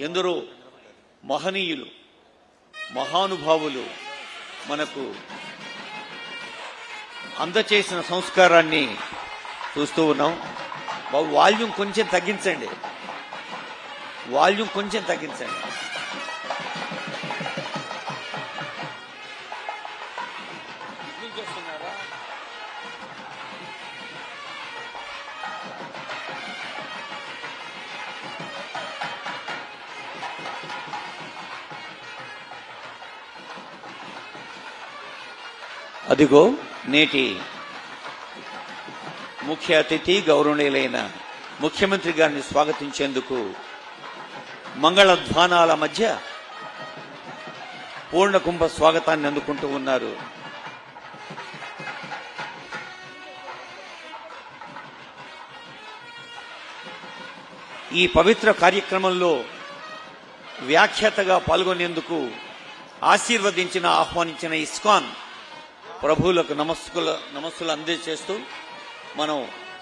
ఎందరో మహనీయులు మహానుభావులు మనకు అందచేసిన సంస్కారాన్ని చూస్తూ ఉన్నాం. బాబు వాల్యూమ్ కొంచెం తగ్గించండి. వాల్యూమ్ కొంచెం తగ్గించండి. అదిగో నేటి ముఖ్య అతిథి గౌరవనీయులైన ముఖ్యమంత్రి గారిని స్వాగతించేందుకు మంగళధ్వానాల మధ్య పూర్ణ కుంభ స్వాగతాన్ని అందుకుంటూ ఉన్నారు. ఈ పవిత్ర కార్యక్రమంలో వ్యాఖ్యాతగా పాల్గొనేందుకు ఆశీర్వదించిన ఆహ్వానించిన ఇస్కాన్ ప్రభువులకు నమస్కుల నమస్సులు అందజేస్తూ మనం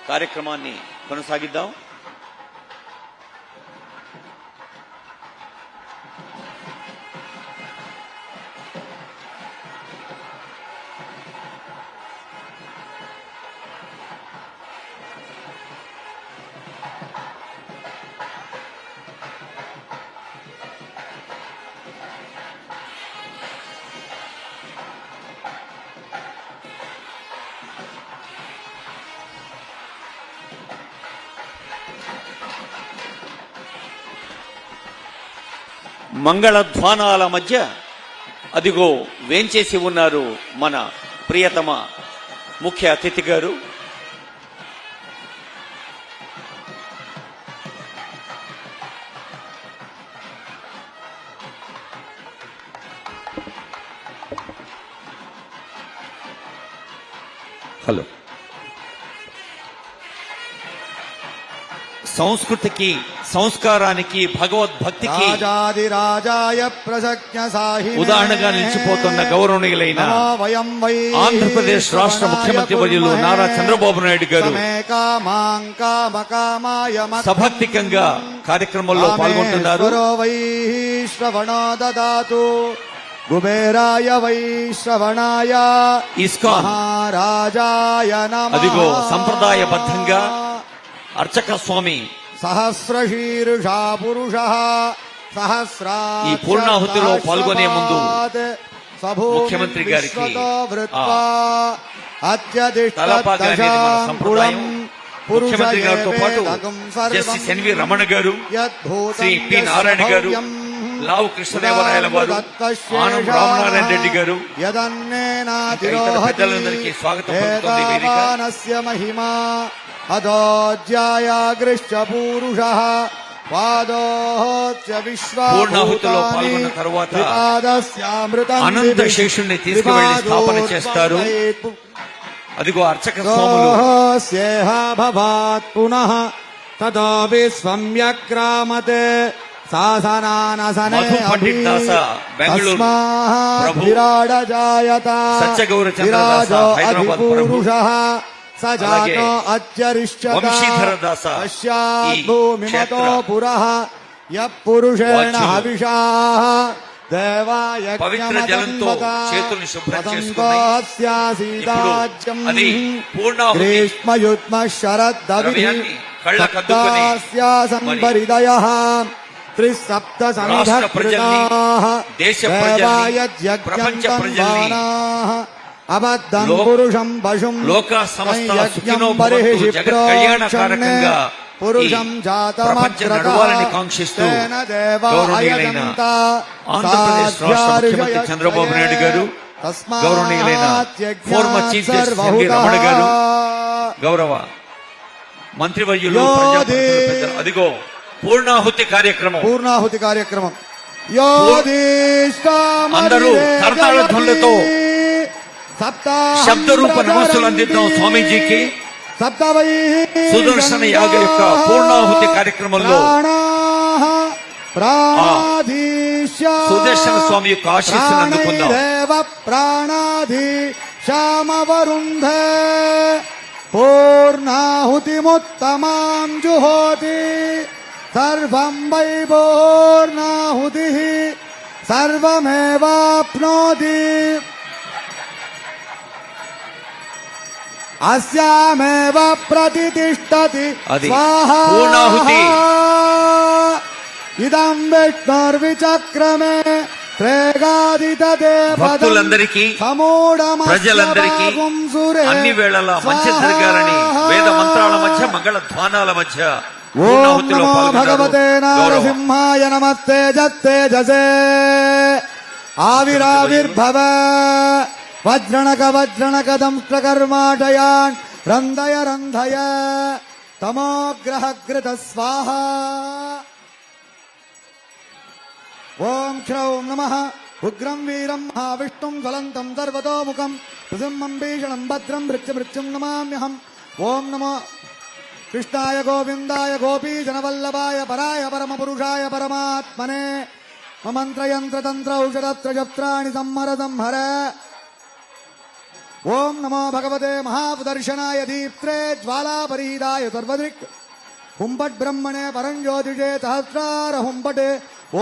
కార్యక్రమాన్ని కొనసాగిద్దాం. మంగళధ్వానాల మధ్య అదిగో వేంచేసి ఉన్నారు మన ప్రియతమ ముఖ్య అతిథి గారు. హలో. సంస్కృతికి సంస్కారానికి భగవద్భక్తికి రాజాదిరాజాయ ప్రసజ్ఞ సాహి ఉదాహరణగా నిలిచిపోతున్న గౌరవనీయులైన ఆంధ్రప్రదేశ్ రాష్ట్ర ముఖ్యమంత్రి వర్యులు నారా చంద్రబాబు నాయుడు గారు సభక్తికంగా కార్యక్రమంలో పాల్గొంటున్నారు. వై శ్రవణో దదాతు. కుబేరాయ వై శ్రవణాయ. ఇస్కాన్. మహారాజాయ నమః. అదిగో సంప్రదాయబద్ధంగా అర్చక స్వామి. సహస్రశీర్షా పురుష సహస్రా ఈ పూర్ణాహుతిలో పాల్గొనే ముందు ముఖ్యమంత్రి గారికి సంప్రదాయం. ముఖ్యమంత్రి గారితో పాటు జస్టిస్ ఎన్వి రమణ గారు శ్రీ పి నారాయణ గారు లావు కృష్ణదేవరాయల వారు ఆనం రామనారాయణ రెడ్డి గారు. పెద్దలందరికీ స్వాగతం మహిమా అధోధ్యాయాగృశ్చ పూరుష పూర్ణాహుతిలో పాల్గొన్న తరువాత అనంత శేషుణ్ణి తీసుకువెళ్ళి స్థాపన చేస్తారు. అదిగో అర్చక స్వాములు పునః తతో విస్వమ్యగ్రామతే పురుషః స అలాగే జాతో అత్యరిష్యత వంశీధర దాస, పశ్చాత్ ఈ భూమిమతో క్షేత్ర। పురః యఃపురుషేణ. హవిషా దేవాయ పవిత్ర జలంతో చేతుల్ని శుభ్రం చేసుకుని ద్రవ్యాన్ని కళ్ళకద్దుకొని సంపరిదయ రాష్ట్ర ప్రజల్ని, దేశ ప్రజల్ని, ప్రపంచ ప్రజల్ని, అబద్ధం పురుషం పశుం లోక సమస్త సుఖినో పురుషం కాంక్షిస్తూ గౌరవనీయులైన ఆంధ్రప్రదేశ్ రాష్ట్ర ముఖ్యమంత్రి చంద్రబాబు నాయుడు గారు గౌరవనీయులైన former chief justice N V Ramana garu గౌరవ మంత్రివర్యులు. అదిగో పూర్ణాహుతి కార్యక్రమం. పూర్ణాహుతి కార్యక్రమం. అందరూ కర్తాళ ధ్వనులతో శబ్దరూప నమస్సులు అందిద్దాం స్వామీజీకి. సుదర్శన యాగ యొక్క పూర్ణాహుతి కార్యక్రమంలో సుదర్శన స్వామి యొక్క ఆశీస్సును అందుకుందాం. ప్రాణాధి శ్యామవరుంధే. పూర్ణాహుతిముత్తమాం జుహోతి పూర్ణాహుతి సర్వమేవాప్నోతి అస్యామేవ ప్రతిష్టతి అది పూర్ణాహుతి. ఇదం విష్ణుర్విచక్రమే భక్తులందరికీ, ప్రజలందరికీ అన్ని వేళలా మంచి జరగాలని వేద మంత్రాల మధ్య మంగళ ధ్వానాల మధ్య ఓం నమో. భగవతే. నారసింహాయ నమస్తే జత్తేజసే ఆవిరావిర్భవ. వజ్రణక వజ్రణక దంష్ట్రకర్మాటయాన్ రంధయ రంధయ. తమోగ్రహగృత స్వాహ. ఓం క్షౌం నమ. ఉగ్రం వీరం మహావిష్ణుం జ్వలంతం సర్వతోముఖం. నృసింహం భీషణం భద్రం మృత్యు మృత్యుం నమామ్యహం ఓం నమో कृष्णाय गोविन्दाय गोपीजनवल्लभाय पराय परमपुरुषाय परमात्मने ममन्त्रयन्त्रतन्त्र औषधत्रजत्राणि संहर संहर ॐ नमो भगवते महापुदर्शनाय दीप्त्रे ज्वालापरीदाय सर्वदृक् हुम्बट्ब्रह्मणे परञ्ज्योतिषे सहस्रार हुम्बट्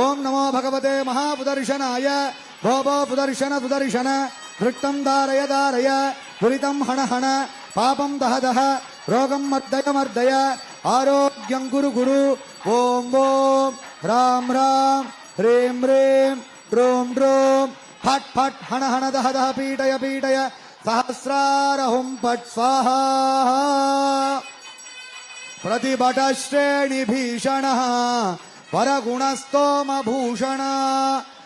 ॐ नमो भगवते महापुदर्शनाय भोभो पुदर्शन सुदर्शन धृक्तं धारय धारय दुरितं हण हण पापं दह दह రోగం మర్దయ మర్దయ. ఆరోగ్యం గురు గురు. ఓం ఓం. రామ్ రామ్. హ్రీం హ్రీం. డ్రోం డ్రోం. ఫట్ ఫట్. హణ హణ దహ దహ పీటయ పీటయ. సహస్రారహుం హుంపట్ స్వాహా. ప్రతిభట శ్రేణి